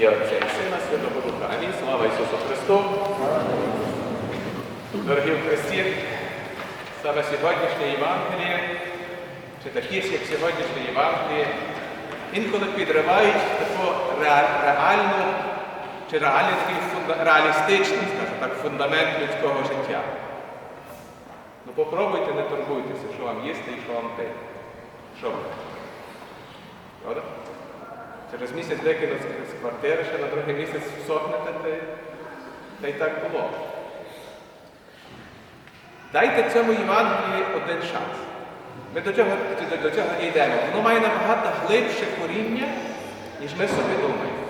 ім'я Отця і Сина, Святого Духа. Амінь. Слава Ісусу Христу. Дорогі в Христі, саме сьогоднішнє Євангеліє, чи такі, як сьогоднішнє Євангеліє, інколи підривають таку реальну чи реалістичний, скажімо так, фундамент людського життя. Ну попробуйте, не турбуйтеся, що вам їсти і що вам пити. Що ви? Через місяць викинуть з- квартири, ще на другий місяць всохнете, та, й- та й так було. Дайте цьому Євангелії один шанс. Ми до цього, до, цього і йдемо. Воно має набагато глибше коріння, ніж ми собі думаємо.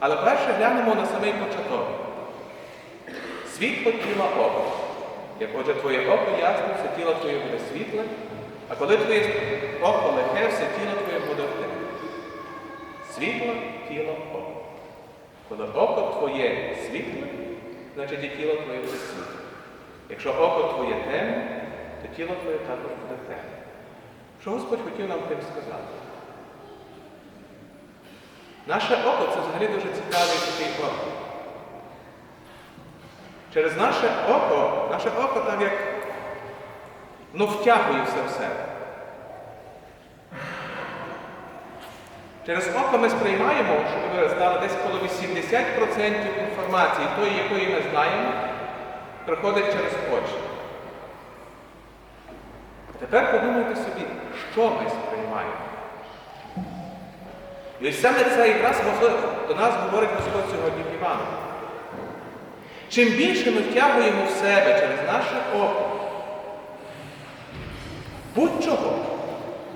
Але перше глянемо на самий початок. Світло тіла око. Як отже, твоє око ясне, все тіло твоє буде світле, а коли твоє око лихе, все тіло твоє буде темне. Світло, тіло, око. Коли око твоє світле, значить і тіло твоє буде світле. Якщо око твоє темне, то тіло твоє також буде темне. Що Господь хотів нам тим сказати? Наше око це взагалі дуже цікавий такий око. Через наше око, наше око там як ну, втягує все в себе. Через око ми сприймаємо, щоб ви знали, десь коло 80% інформації, тої, якої ми знаємо, приходить через очі. Тепер подумайте собі, що ми сприймаємо. І ось саме це якраз до нас говорить Господь сьогодні в Івану. Чим більше ми втягуємо в себе через наше око, будь-чого,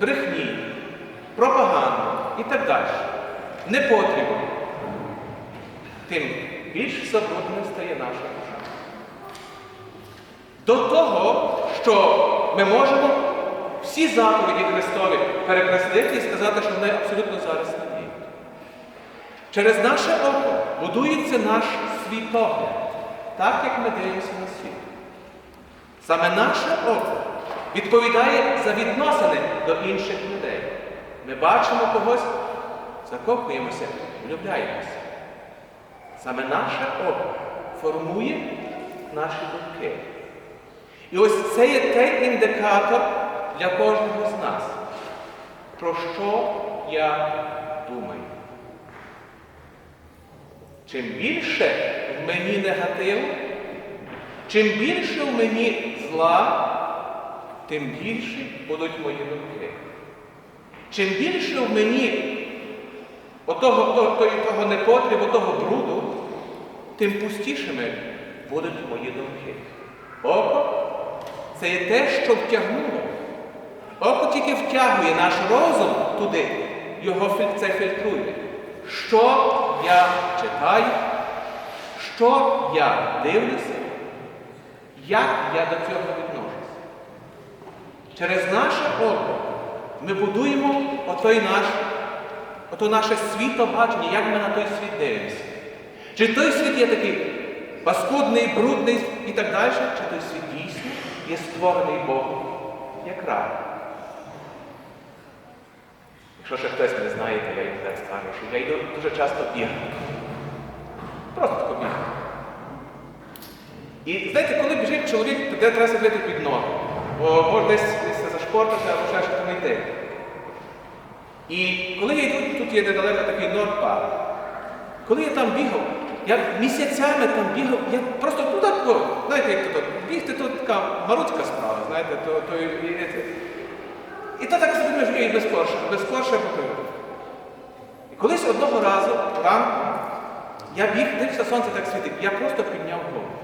брехні, пропаганду і так далі, не потрібно, тим більш забруднена стає наша душа. До того, що ми можемо всі заповіді Христові перекреслити і сказати, що вони абсолютно зараз не діють. Через наше око будується наш світогляд, так як ми дивимося на світ. Саме наше око відповідає за відносини до інших людей. Ми бачимо когось, закохуємося, влюбляємося. Саме наше око формує наші думки. І ось це є той індикатор для кожного з нас. Про що я думаю? Чим більше в мені негативу, чим більше в мені зла, тим більші будуть мої думки. Чим більше в мені отого, того, того, непотрібу, того бруду, тим пустішими будуть мої думки. Око це є те, що втягнуло. Око тільки втягує наш розум туди, його це фільтрує. Що я читаю, що я дивлюся, як я до цього відношуся. Через наше око ми будуємо отой наш, ото наше світобачення, як ми на той світ дивимося. Чи той світ є такий паскудний, брудний і так далі, чи той світ дійсно є створений Богом як рай. Якщо ще хтось не знає, то я їм так скажу, що я йду дуже часто бігати. Просто тако бігати. І знаєте, коли біжить чоловік, то де треба сидіти під ноги. Бо може десь, зашпортити або ще щось. І коли я йду, тут є недалеко такий Нордпарк. Коли я там бігав, я місяцями там бігав, я просто туди, знаєте, як тут, бігти тут така марудська справа, знаєте, то, то і, і, і то так собі і без корша, без корша покрив. І колись одного разу ранку я біг, дивився, сонце так світить, я просто підняв голову.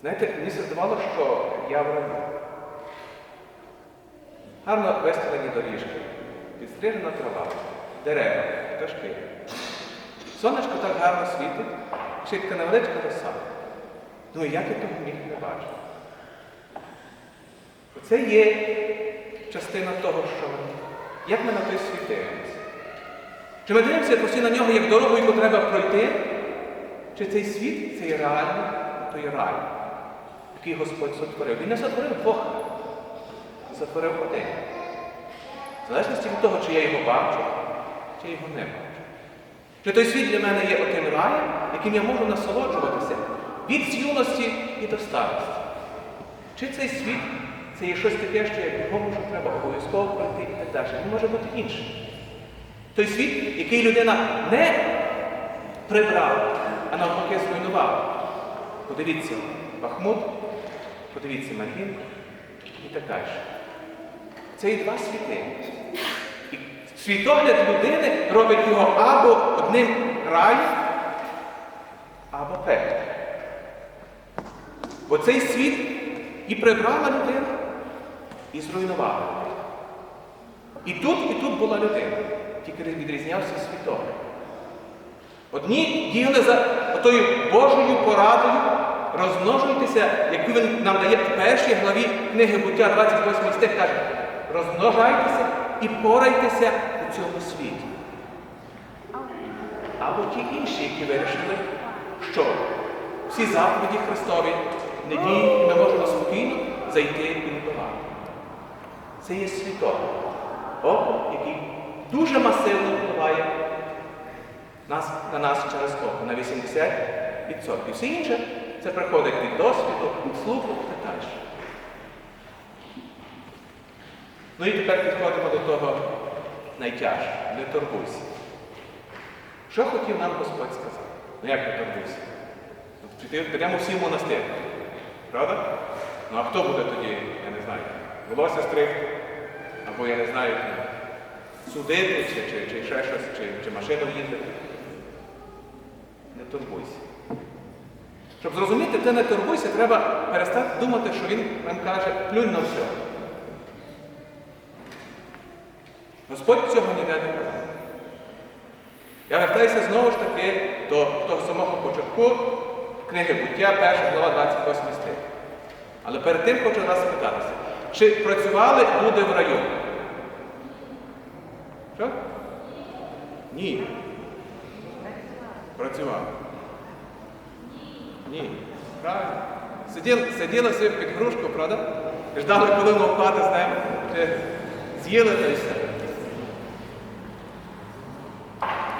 Знаєте, мені все здавалося, що я в раю. Гарно вистелені доріжки, підстрижена трава, дерева, пташки. Сонечко так гарно світить, ще така невеличка роса. Ну і як я того міг не бачити? Оце є частина того, що. Як ми на той світ дивимося? Чи ми дивимося постійно на нього як дорогу, яку треба пройти? Чи цей світ це є реальний той рай, який Господь сотворив? Він не сотворив Бога, а сотворив один. В залежності від того, чи я його бачу, чи я його не бачу? Чи той світ для мене є отим раєм, яким я можу насолоджуватися від юності і до старості? Чи цей світ це є щось таке, що як його що треба обов'язково пройти і так далі? Він може бути іншим. Той світ, який людина не прибрав, а навпаки зруйнував. Подивіться Бахмут, подивіться Мар'їнку і так далі. Це є два світи. І світогляд людини робить його або одним раєм, або пеклом. Бо цей світ і прибрала людина, і зруйнувала людину. І тут, і тут була людина, тільки відрізнявся світогляд. Одні діяли за отою Божою порадою, розмножуйтеся, яку він нам дає в першій главі книги буття 28 стих, каже, розмножайтеся і порайтеся у цьому світі. Або ті інші, які вирішили, що всі заповіді Христові не діють, ми можемо спокійно зайти і не. Це є світогляд, око, який дуже масивно впливає на нас через око, на 80%. Все інше це приходить від досвіду, від слуху і так далі. Ну і тепер підходимо до того найтяжчого. Не турбуйся. Що хотів нам Господь сказати? Ну як не турбуйся? Ну, Підемо всі в монастир. Правда? Ну а хто буде тоді, я не знаю, волосся стригти? Або я не знаю, судити, чи, чи, чи ще щось, чи, чи машину їздити. Не турбуйся. Щоб зрозуміти, ти не турбуйся, треба перестати думати, що він нам каже, плюнь на все. Господь цього ніде не каже. Я вертаюся знову ж таки до того самого початку книги буття, 1 глава 28 стих. Але перед тим хочу вас спитатися, чи працювали люди в раю? Що? Ні. Працювали. Ні. Правильно. Сиділи, сиділи собі під грушку, правда? Ждали, коли воно впаде з. Чи з'їли та й все.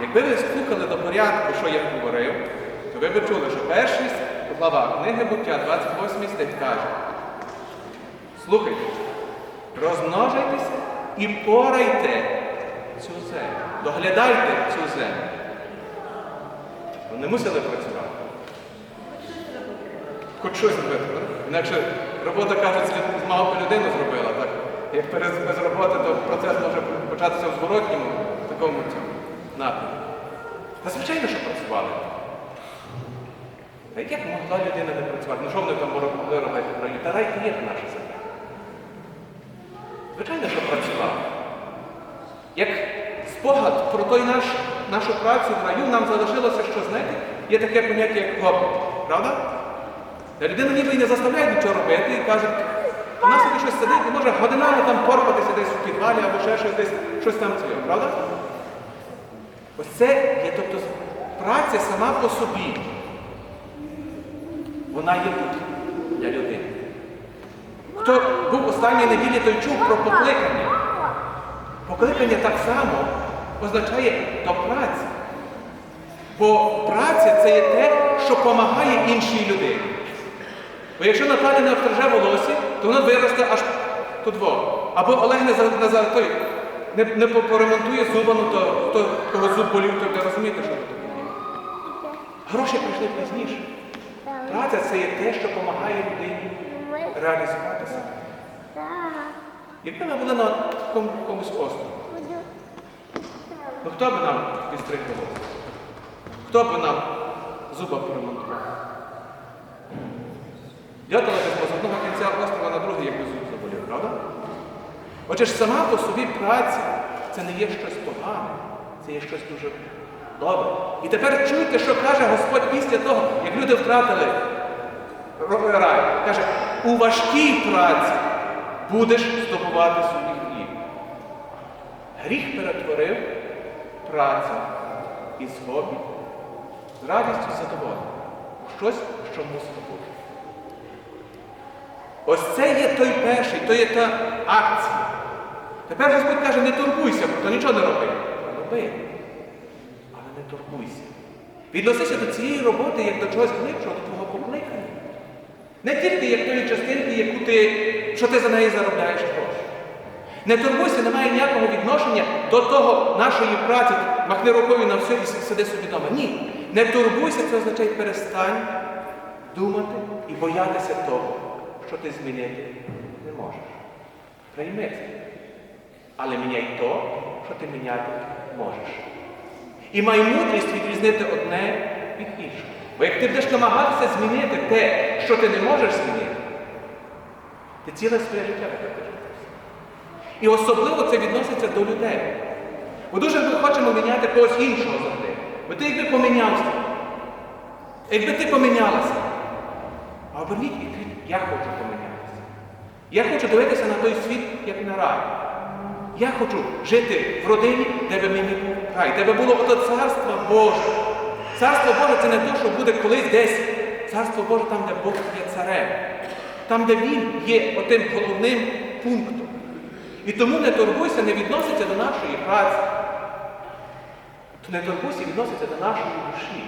Якби ви слухали до порядку, що я говорив, то ви б чули, що перша глава книги буття, 28 стих каже. Слухайте, розмножайтеся і порайте цю землю. Доглядайте цю землю. Вони мусили працювати. Хоч щось зробити. Інакше робота, кажуть, з мавпи людину зробила, так? Як без, роботи, то процес може початися в зворотньому такому цьому напрямку. Та звичайно, що працювали. А як могла людина не працювати? Ну що вони там могли робити в раю? Та рай і є наша земля. Звичайно, що працювали. Як спогад про той наш, нашу працю в раю нам залишилося, що знаєте, є таке поняття, як хобі. Правда? Людина ніби і не заставляє нічого робити і каже, вона собі щось сидить і може годинами там порпатися десь в підвалі або ще щось десь, щось там цього, правда? Ось це є, тобто, праця сама по собі. Вона є тут для людини. Хто був останньої неділі, той чув про покликання. Покликання так само означає до праці. Бо праця це є те, що допомагає іншій людині. Бо якщо Наталя не обстриже волосся, то воно виросте аж тут во. Або Олег не, за, не, той, не, не поремонтує зуба, ну то хто кого зуб болів, то буде розуміти, що таке. Гроші прийшли пізніше. Праця це є те, що допомагає людині реалізувати себе. Якби ми були на комусь острові, ну хто би нам підстриг волосся? Хто би нам зуба поремонтував? Дятела з одного кінця острова на другий, зуб заболів, правда? Отже ж сама по собі праця це не є щось погане, це є щось дуже добре. І тепер чуйте, що каже Господь після того, як люди втратили рай. Каже, у важкій праці будеш здобувати собі хліб. Гріх перетворив працю із хобі, з радістю задоволення. Щось, що мусило бути. Ось це є той перший, то є та акція. Тепер Господь каже, не турбуйся, то нічого не роби. Роби. не турбуйся. Відносися до цієї роботи як до чогось глибшого, до твого покликання. Не тільки як тої частинки, яку ти, що ти за неї заробляєш гроші. Не турбуйся, немає ніякого відношення до того нашої праці, махни рукою на все і сиди собі вдома. Ні. Не турбуйся, це означає перестань думати і боятися того, що ти змінити не можеш. Прийми це. Але міняй то, що ти міняти можеш. І май мудрість відрізнити одне від іншого. Бо як ти будеш намагатися змінити те, що ти не можеш змінити, ти ціле своє життя витратиш. І особливо це відноситься до людей. Бо дуже ми хочемо міняти когось іншого завжди. Бо ти якби помінявся. Якби ти помінялася. А оберніть і я хочу помінятися. Я хочу дивитися на той світ, як на рай. Я хочу жити в родині, де би мені був рай, де би було ото царство Боже. Царство Боже це не те, що буде колись десь. Царство Боже там, де Бог є царем. Там, де Він є отим головним пунктом. І тому не турбуйся, не відноситься до нашої праці. Не турбуйся, відноситься до нашої душі.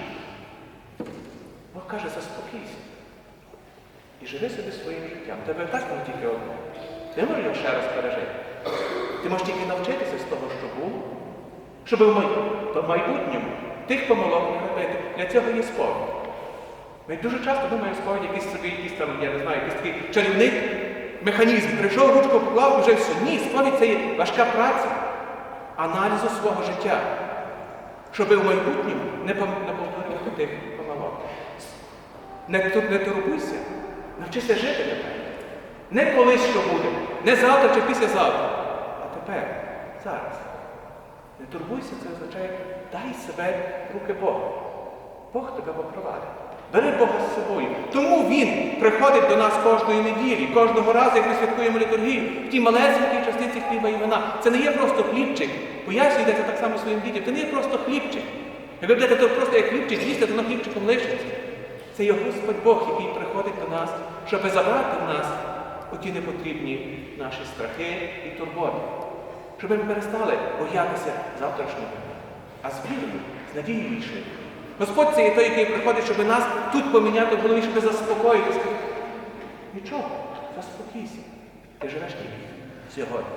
Бог каже, заспокійся. І живи собі своїм життям. Тебе так воно тільки одне. Ти можеш його ще раз пережити. Ти можеш тільки навчитися з того, що було, щоб в майбутньому тих помилок не робити. Для цього є сповідь. Ми дуже часто думаємо, сповідь якийсь собі, якийсь там, я не знаю, якийсь такий чарівник, механізм. Прийшов, ручку поклав, вже все. Ні, сповідь це є важка праця, аналізу свого життя, щоб в майбутньому не повторювати тих помилок. Не, не турбуйся, навчися жити тепер. Не колись що буде, не завтра чи післязавтра, а тепер, зараз. Не турбуйся, це означає, дай себе руки Бога. Бог тебе покриває. Бери Бога з собою. Тому Він приходить до нас кожної неділі, кожного разу, як ми святкуємо літургію, в тій малесенькій частиці хліба і вина. Це не є просто хлібчик. Пояснюйте це так само своїм дітям. Це не є просто хлібчик. Як ви будете то просто як хлібчик з'їсти, то на хлібчиком лишиться. Це є Господь Бог, який приходить до нас, щоб забрати в нас оті непотрібні наші страхи і турботи. Щоб ми перестали боятися завтрашнього а з вірою, з надією йшли. Господь це є той, який приходить, щоб нас тут поміняти в голові, щоб заспокоїти. Нічого, заспокійся. Ти живеш тільки сьогодні.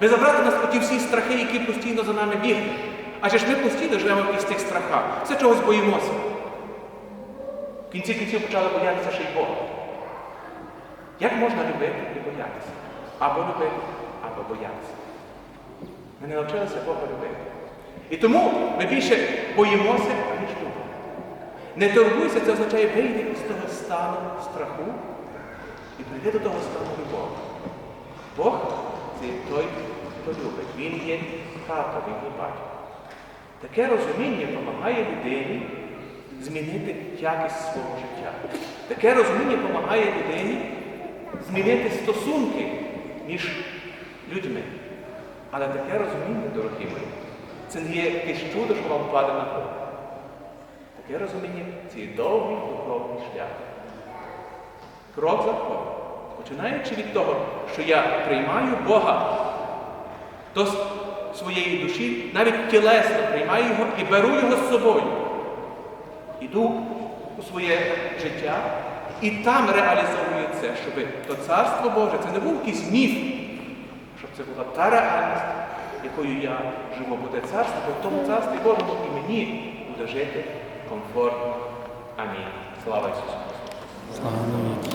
Ви забрати нас оті всі страхи, які постійно за нами бігли. Адже ж ми постійно живемо в тих страхах. Все чогось боїмося. В кінці кінців почали боятися ще й Бога. Як можна любити і боятися? Або любити, або боятися. Ми не навчилися Бога любити. І тому ми більше боїмося, аніж любимо. Не турбуйся, це означає вийти з того стану страху і прийти до того стану любові. Бог це той, хто любить. Він є тато, він є батько. Таке розуміння допомагає людині змінити якість свого життя. Таке розуміння допомагає людині змінити стосунки між людьми. Але таке розуміння, дорогі мої, це не є якесь чудо, що вам впаде на голову. Таке розуміння це є довгий духовний шлях. Крок за кроком. Починаючи від того, що я приймаю Бога до своєї душі, навіть тілесно приймаю його і беру його з собою. Іду у своє життя і там реалізовую це, щоб то Царство Боже це не був якийсь міф, щоб це була та реальність, якою я живу, буде царство, бо в тому царстві Божому і мені буде жити комфортно. Амінь. Слава Ісусу Христу!